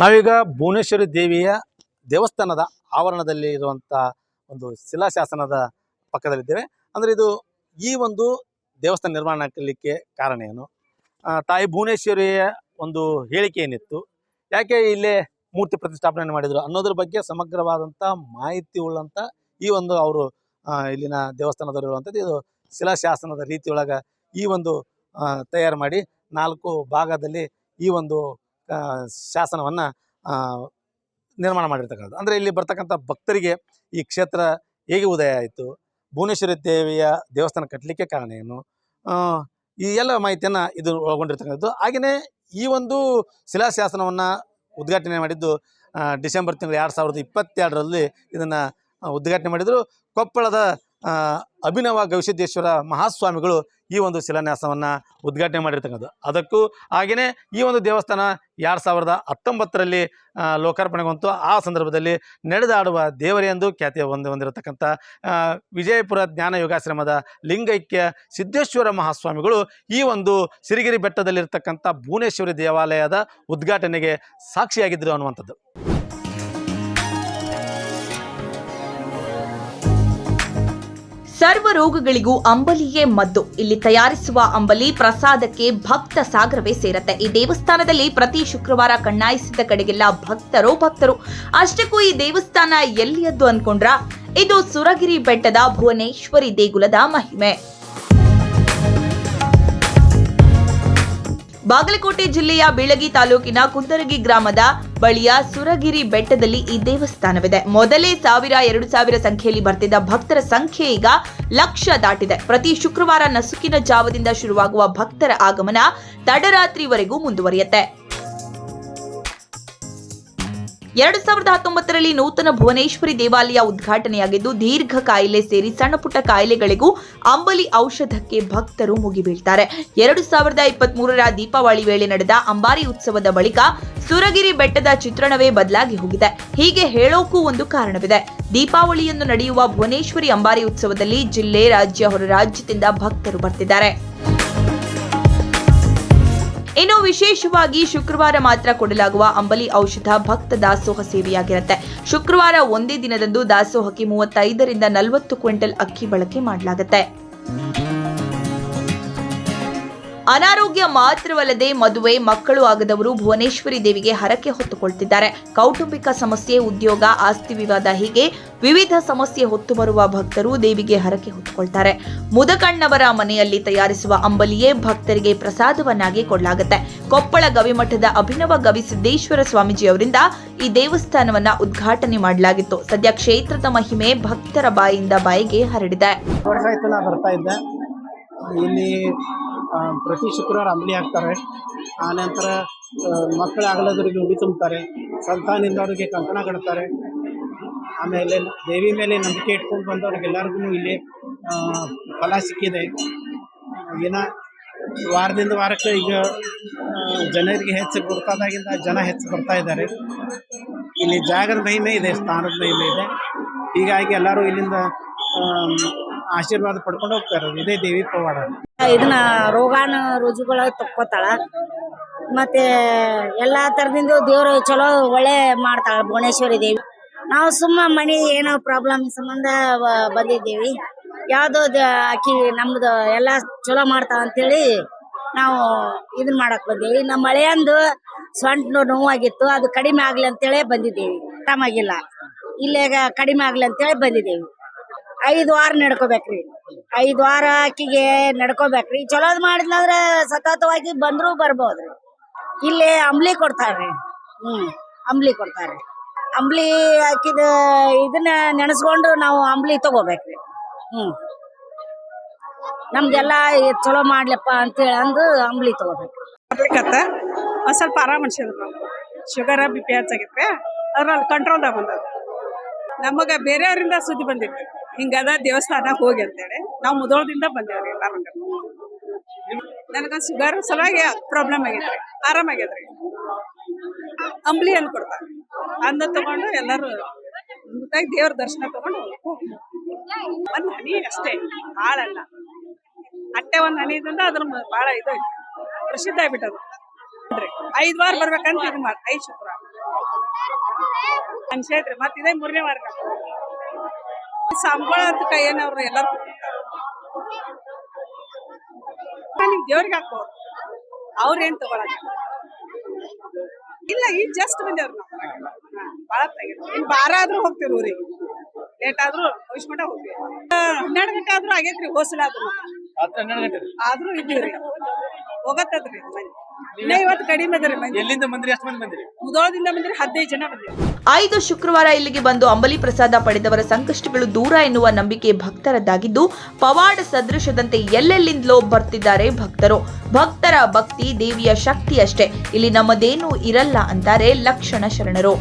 ನಾವೀಗ ಭುವನೇಶ್ವರಿ ದೇವಿಯ ದೇವಸ್ಥಾನದ ಆವರಣದಲ್ಲಿ ಇರುವಂಥ ಒಂದು ಶಿಲಾಶಾಸನದ ಪಕ್ಕದಲ್ಲಿದ್ದೇವೆ. ಅಂದರೆ ಇದು ಈ ಒಂದು ದೇವಸ್ಥಾನ ನಿರ್ಮಾಣ ಆಗಲಿಕ್ಕೆ ಕಾರಣ ಏನು? ತಾಯಿ ಭುವನೇಶ್ವರಿಯ ಒಂದು ಹೇಳಿಕೆ ಏನಿತ್ತು? ಯಾಕೆ ಇಲ್ಲೇ ಮೂರ್ತಿ ಪ್ರತಿಷ್ಠಾಪನೆ ಮಾಡಿದರು ಅನ್ನೋದ್ರ ಬಗ್ಗೆ ಸಮಗ್ರವಾದಂಥ ಮಾಹಿತಿ ಉಳ್ಳಂಥ ಈ ಒಂದು ಅವರು ಇಲ್ಲಿನ ದೇವಸ್ಥಾನದವರು ಇರುವಂಥದ್ದು ಇದು ಶಿಲಾಶಾಸನದ ರೀತಿಯೊಳಗೆ ಈ ಒಂದು ತಯಾರು ಮಾಡಿ ನಾಲ್ಕು ಭಾಗದಲ್ಲಿ ಈ ಒಂದು ಶಾಸನವನ್ನು ನಿರ್ಮಾಣ ಮಾಡಿರ್ತಕ್ಕಂಥದ್ದು. ಅಂದರೆ ಇಲ್ಲಿ ಬರ್ತಕ್ಕಂಥ ಭಕ್ತರಿಗೆ ಈ ಕ್ಷೇತ್ರ ಹೇಗೆ ಉದಯ ಆಯಿತು? ಭುವನೇಶ್ವರಿ ದೇವಿಯ ದೇವಸ್ಥಾನ ಕಟ್ಟಲಿಕ್ಕೆ ಕಾರಣ ಏನು? ಈ ಎಲ್ಲ ಮಾಹಿತಿಯನ್ನು ಇದು ಒಳಗೊಂಡಿರ್ತಕ್ಕಂಥದ್ದು. ಹಾಗೆಯೇ ಈ ಒಂದು ಶಿಲಾಶಾಸನವನ್ನು ಉದ್ಘಾಟನೆ ಮಾಡಿದ್ದು ಡಿಸೆಂಬರ್ ತಿಂಗಳು ಎರಡು ಸಾವಿರದ ಇಪ್ಪತ್ತೆರಡರಲ್ಲಿ ಇದನ್ನು ಉದ್ಘಾಟನೆ ಮಾಡಿದರು. ಕೊಪ್ಪಳದ ಅಭಿನವ ಗವಿಸಿದ್ದೇಶ್ವರ ಮಹಾಸ್ವಾಮಿಗಳು ಈ ಒಂದು ಶಿಲಾನ್ಯಾಸವನ್ನು ಉದ್ಘಾಟನೆ ಮಾಡಿರ್ತಕ್ಕಂಥದ್ದು. ಅದಕ್ಕೂ ಹಾಗೆಯೇ ಈ ಒಂದು ದೇವಸ್ಥಾನ ಎರಡು ಸಾವಿರದ ಹತ್ತೊಂಬತ್ತರಲ್ಲಿ ಲೋಕಾರ್ಪಣೆಗೊಂತು ಆ ಸಂದರ್ಭದಲ್ಲಿ ನಡೆದಾಡುವ ದೇವರೇ ಎಂದು ಖ್ಯಾತಿ ಹೊಂದಿ ಹೊಂದಿರತಕ್ಕಂಥ ವಿಜಯಪುರ ಜ್ಞಾನ ಯೋಗಾಶ್ರಮದ ಲಿಂಗೈಕ್ಯ ಸಿದ್ದೇಶ್ವರ ಮಹಾಸ್ವಾಮಿಗಳು ಈ ಒಂದು ಸಿರಿಗಿರಿ ಬೆಟ್ಟದಲ್ಲಿರ್ತಕ್ಕಂಥ ಭುವನೇಶ್ವರಿ ದೇವಾಲಯದ ಉದ್ಘಾಟನೆಗೆ ಸಾಕ್ಷಿಯಾಗಿದ್ದರು ಅನ್ನುವಂಥದ್ದು. ಸರ್ವ ರೋಗಗಳಿಗೂ ಅಂಬಲಿಯೇ ಮದ್ದು. ಇಲ್ಲಿ ತಯಾರಿಸುವ ಅಂಬಲಿ ಪ್ರಸಾದಕ್ಕೆ ಭಕ್ತ ಸಾಗರವೇ ಸೇರತ್ತೆ. ಈ ದೇವಸ್ಥಾನದಲ್ಲಿ ಪ್ರತಿ ಶುಕ್ರವಾರ ಕಣ್ಣಾಯಿಸಿದ ಕಡೆಗೆಲ್ಲ ಭಕ್ತರೋ ಭಕ್ತರು ಅಷ್ಟಕ್ಕೂ ಈ ದೇವಸ್ಥಾನ ಎಲ್ಲಿಯದ್ದು ಅನ್ಕೊಂಡ್ರ? ಇದು ಸುರಗಿರಿ ಬೆಟ್ಟದ ಭುವನೇಶ್ವರಿ ದೇಗುಲದ ಮಹಿಮೆ. ಬಾಗಲಕೋಟೆ ಜಿಲ್ಲೆಯ ಬೀಳಗಿ ತಾಲೂಕಿನ ಕುಂದರಗಿ ಗ್ರಾಮದ ಬಳಿಯ ಸುರಗಿರಿ ಬೆಟ್ಟದಲ್ಲಿ ಈ ದೇವಸ್ಥಾನವಿದೆ. ಮೊದಲೇ ಸಾವಿರ, ಎರಡು ಸಾವಿರ ಸಂಖ್ಯೆಯಲ್ಲಿ ಬರ್ತಿದ್ದ ಭಕ್ತರ ಸಂಖ್ಯೆ ಈಗ ಲಕ್ಷ ದಾಟಿದೆ. ಪ್ರತಿ ಶುಕ್ರವಾರ ನಸುಕಿನ ಜಾವದಿಂದ ಶುರುವಾಗುವ ಭಕ್ತರ ಆಗಮನ ತಡರಾತ್ರಿವರೆಗೂ ಮುಂದುವರಿಯುತ್ತೆ. ಎರಡು ಸಾವಿರದ ಹತ್ತೊಂಬತ್ತರಲ್ಲಿ ನೂತನ ಭುವನೇಶ್ವರಿ ದೇವಾಲಯ ಉದ್ಘಾಟನೆಯಾಗಿದ್ದು, ದೀರ್ಘ ಕಾಯಿಲೆ ಸೇರಿ ಸಣ್ಣ ಪುಟ್ಟ ಕಾಯಿಲೆಗಳಿಗೂ ಅಂಬಲಿ ಔಷಧಕ್ಕೆ ಭಕ್ತರು ಮುಗಿಬೀಳ್ತಾರೆ ಎರಡು ಸಾವಿರದ ಇಪ್ಪತ್ತ್ ಮೂರರ ದೀಪಾವಳಿ ವೇಳೆ ನಡೆದ ಅಂಬಾರಿ ಉತ್ಸವದ ಬಳಿಕ ಸುರಗಿರಿ ಬೆಟ್ಟದ ಚಿತ್ರಣವೇ ಬದಲಾಗಿ ಹೋಗಿದೆ. ಹೀಗೆ ಹೇಳೋಕ್ಕೂ ಒಂದು ಕಾರಣವಿದೆ. ದೀಪಾವಳಿಯನ್ನು ನಡೆಯುವ ಭುವನೇಶ್ವರಿ ಅಂಬಾರಿ ಉತ್ಸವದಲ್ಲಿ ಜಿಲ್ಲೆ, ರಾಜ್ಯ, ಹೊರ ರಾಜ್ಯದಿಂದ ಭಕ್ತರು ಬರ್ತಿದ್ದಾರೆ. ಇನ್ನು ವಿಶೇಷವಾಗಿ ಶುಕ್ರವಾರ ಮಾತ್ರ ಕೊಡಲಾಗುವ ಅಂಬಲಿ ಔಷಧ ಭಕ್ತ ದಾಸೋಹ ಸೇವೆಯಾಗಿರುತ್ತೆ. ಶುಕ್ರವಾರ ಒಂದೇ ದಿನದಂದು ದಾಸೋಹಕ್ಕೆ ಮೂವತ್ತೈದರಿಂದ ನಲವತ್ತು ಕ್ವಿಂಟಲ್ ಅಕ್ಕಿ ಬಳಕೆ ಮಾಡಲಾಗುತ್ತೆ. ಅನಾರೋಗ್ಯ ಮಾತ್ರವಲ್ಲದೆ ಮದುವೆ, ಮಕ್ಕಳು ಆಗದವರು ಭುವನೇಶ್ವರಿ ದೇವಿಗೆ ಹರಕೆ ಹೊತ್ತುಕೊಳ್ತಿದ್ದಾರೆ. ಕೌಟುಂಬಿಕ ಸಮಸ್ಯೆ, ಉದ್ಯೋಗ, ಆಸ್ತಿ ವಿವಾದ ಹೀಗೆ ವಿವಿಧ ಸಮಸ್ಯೆ ಹೊತ್ತು ಬರುವ ಭಕ್ತರು ದೇವಿಗೆ ಹರಕೆ ಹೊತ್ತುಕೊಳ್ತಾರೆ. ಮುದಕಣ್ಣವರ ಮನೆಯಲ್ಲಿ ತಯಾರಿಸುವ ಅಂಬಲಿಯೇ ಭಕ್ತರಿಗೆ ಪ್ರಸಾದವನ್ನಾಗಿ ಕೊಡಲಾಗುತ್ತೆ. ಕೊಪ್ಪಳ ಗವಿಮಠದ ಅಭಿನವ ಗವಿಸಿದ್ದೇಶ್ವರ ಸ್ವಾಮೀಜಿ ಅವರಿಂದ ಈ ದೇವಸ್ಥಾನವನ್ನ ಉದ್ಘಾಟನೆ ಮಾಡಲಾಗಿತ್ತು. ಸದ್ಯ ಕ್ಷೇತ್ರದ ಮಹಿಮೆ ಭಕ್ತರ ಬಾಯಿಂದ ಬಾಯಿಗೆ ಹರಡಿದೆ. ಪ್ರತಿ ಶುಕ್ರವಾರ ಅಂಬಲಿ ಹಾಕ್ತಾರೆ. ಆನಂತರ ಮಕ್ಕಳು ಅಗಲದವರಿಗೆ ಉಡಿ ತುಂಬುತ್ತಾರೆ. ಸಂತಾನ ಇಲ್ಲದವ್ರಿಗೆ ಕಂಕಣ ಕಟ್ತಾರೆ. ಆಮೇಲೆ ದೇವಿ ಮೇಲೆ ನಂಬಿಕೆ ಇಟ್ಕೊಂಡು ಬಂದವ್ರಿಗೆಲ್ಲರಿಗೂ ಇಲ್ಲಿ ಫಲ ಸಿಕ್ಕಿದೆ. ದಿನ ವಾರದಿಂದ ವಾರಕ್ಕೆ ಈಗ ಜನರಿಗೆ ಹೆಚ್ಚು ಗುರುತಾದಾಗಿಂದ ಜನ ಹೆಚ್ಚು ಬರ್ತಾ ಇದ್ದಾರೆ. ಇಲ್ಲಿ ಜಾಗದ ಮಹಿಮೆ ಇದೆ, ಸ್ಥಾನದ ಮಹಿಮೆ ಇದೆ. ಹೀಗಾಗಿ ಎಲ್ಲರೂ ಇಲ್ಲಿಂದ ಆಶೀರ್ವಾದ ಪಡ್ಕೊಂಡು ಹೋಗ್ತಾರೆ ಇದೇ ದೇವಿ ಪವಾಡ. ಇದನ್ನ ರೋಗಾನು ರುಜುಗಳ ತಕ್ಕೋತಾಳ. ಮತ್ತೆ ಎಲ್ಲಾ ತರದಿಂದ ದೇವರು ಚಲೋ ಒಳ್ಳೆ ಮಾಡ್ತಾಳ ಭುವನೇಶ್ವರಿ ದೇವಿ. ನಾವು ಸುಮ್ಮ ಮನೆ ಏನೋ ಪ್ರಾಬ್ಲಮ್ ಸಂಬಂಧ ಬಂದಿದ್ದೀವಿ. ಯಾವುದೋ ಆಕಿ ನಮ್ದು ಎಲ್ಲ ಚಲೋ ಮಾಡ್ತಾಳ ಅಂತೇಳಿ ನಾವು ಇದನ್ನ ಮಾಡಕ್ ಬಂದೀವಿ. ನಮ್ಮ ಮಳೆಯಂದು ಸೊಂಟ ನೋವಾಗಿತ್ತು. ಅದು ಕಡಿಮೆ ಆಗ್ಲಿ ಅಂತೇಳಿ ಬಂದಿದ್ದೀವಿ. ಆರಾಮಾಗಿಲ್ಲ. ಇಲ್ಲೇಗ ಕಡಿಮೆ ಆಗ್ಲಿ ಅಂತೇಳಿ ಬಂದಿದ್ದೀವಿ. ಐದು ವಾರ ನಡ್ಕೋಬೇಕ್ರಿ. ಐದು ವಾರ ಆಕಿಗೆ ನಡ್ಕೋಬೇಕ್ರಿ. ಚಲೋದ್ ಮಾಡಿದ್ನಂದ್ರ ಸತತವಾಗಿ ಬಂದ್ರು ಬರ್ಬೋದ್ರಿ. ಇಲ್ಲಿ ಅಂಬ್ಲಿ ಕೊಡ್ತಾರ್ರಿ. ಹ್ಮ್, ಅಂಬ್ಲಿ ಕೊಡ್ತಾರೆ ಅಂಬ್ಲಿ ಹಾಕಿದ ಇದನ್ನ ನೆನೆಸ್ಕೊಂಡು ನಾವು ಅಂಬ್ಲಿ ತಗೋಬೇಕ್ರಿ. ಹ್ಮ್. ನಮ್ದೆಲ್ಲ ಚಲೋ ಮಾಡ್ಲಪ್ಪ ಅಂತೇಳಿ ಅಂದು ಅಂಬ್ಲಿ ತಗೋಬೇಕು ಒಂದ್ ಸ್ವಲ್ಪ ಆರಾಮ್ ಅನ್ಸಿದ್ರು ನಾವು. ಶುಗರ್ ಬಿ ಪಿ ಹೆಚ್ಚಾಗಿತ್ತೆ ಅದ್ರಲ್ಲಿ ಕಂಟ್ರೋಲ್ದಾಗ ಬಂದದ ನಮಗೆ ಬೇರೆಯವರಿಂದ ಸುದ್ದಿ ಬಂದಿತ್ತು. ಹಿಂಗದ ದೇವಸ್ಥಾನ ಹೋಗಿ ಅಂತೇಳಿ ನಾವು ಮುದೋಳದಿಂದ ಬಂದೇವ್ರಿ ಎಲ್ಲಾರು ನನಗ ಶುಗರ್ ಸಲುವಾಗಿ ಪ್ರಾಬ್ಲಮ್ ಆಗೈತ್ರಿ. ಆರಾಮ್ ಆಗೈತ್ರಿ. ಅಂಬ್ಲಿ ಅನ್ ಕೊಡ್ತಾರೆ. ಅನ್ನ ತಗೊಂಡು ಎಲ್ಲರೂ ಮುತ್ತಾಗಿ ದೇವ್ರ ದರ್ಶನ ತಗೊಂಡು ಒಂದ್ ಹನಿ ಅಷ್ಟೇ, ಹಾಳಲ್ಲ. ಅಟ್ಟೆ ಒಂದ್ ಹನಿ ಇದ್ರಿಂದ ಅದ್ರ ಭಾಳ ಇದು. ಪ್ರಸಿದ್ಧ ಆಗ್ಬಿಟ್ಟದು. ಐದ್ ವಾರ ಬರ್ಬೇಕಂತ ಇದು ಮಾಡಿ, ಐದ್ ಶುಕ್ರವಾರ. ಅನ್ಸೈತ್ರಿ ಮತ್ತೆ ಇದೇ ಮೂರನೇ ವಾರ ಸಂಬಳ ಅಂತ ಕೈಯನ್ನವ್ರು ಎಲ್ಲರೂ ನೀವು ದೇವ್ರಿಗೆ ಹಾಕೋ. ಅವ್ರೇನ್ ತಗೊಳಕ ಇಲ್ಲ ಈಗ ಜಸ್ಟ್ ಬಂದೇವ್ರು ಬಹಳ ಭಾಳ ಇನ್ನು ಬಾರ ಆದ್ರೂ ಹೋಗ್ತೀವಿ ಊರಿಗೆ. ಲೇಟ್ ಆದ್ರೂ ಹೋಗ್ತೇವೆ ಹೋಗ್ತೀವಿ. ಹನ್ನೆರಡು ಗಂಟೆ ಆದ್ರೂ ಆಗೈತ್ರಿ ಹೋಸಲ ಆದ್ರೂ ಆದ್ರೂ ಇದ್ದೀವ್ರಿ. ಹೋಗತ್ತದ್ರಿ. ಮಂದಿ ಇನ್ನ ಇವತ್ತು ಕಡಿಮೆ ಅದ್ರಿ ಎಲ್ಲಿಂದ ಬಂದ್ರಿ? ಎಷ್ಟು ಮಂದಿ ಬಂದಿರಿ? ಮುದೋಳದಿಂದ ಬಂದ್ರೆ ಹದಿನೈದು ಜನ ಬಂದಿವಿ ಐದು ಶುಕ್ರವಾರ ಇಲ್ಲಿಗೆ ಬಂದು ಅಂಬಲಿ ಪ್ರಸಾದ ಪಡೆದವರ ಸಂಕಷ್ಟಗಳು ದೂರ ಎನ್ನುವ ನಂಬಿಕೆ ಭಕ್ತರದ್ದಾಗಿದ್ದು ಪವಾಡ ಸದೃಶದಂತೆ ಎಲ್ಲೆಲ್ಲಿಂದಲೋ ಬರ್ತಿದ್ದಾರೆ ಭಕ್ತರು. ಭಕ್ತರ ಭಕ್ತಿ ದೇವಿಯ ಶಕ್ತಿ ಅಷ್ಟೇ. ಇಲ್ಲಿ ನಮ್ಮದೇನೂ ಇರಲ್ಲ ಅಂತಾರೆ ಲಕ್ಷಣ ಶರಣರು.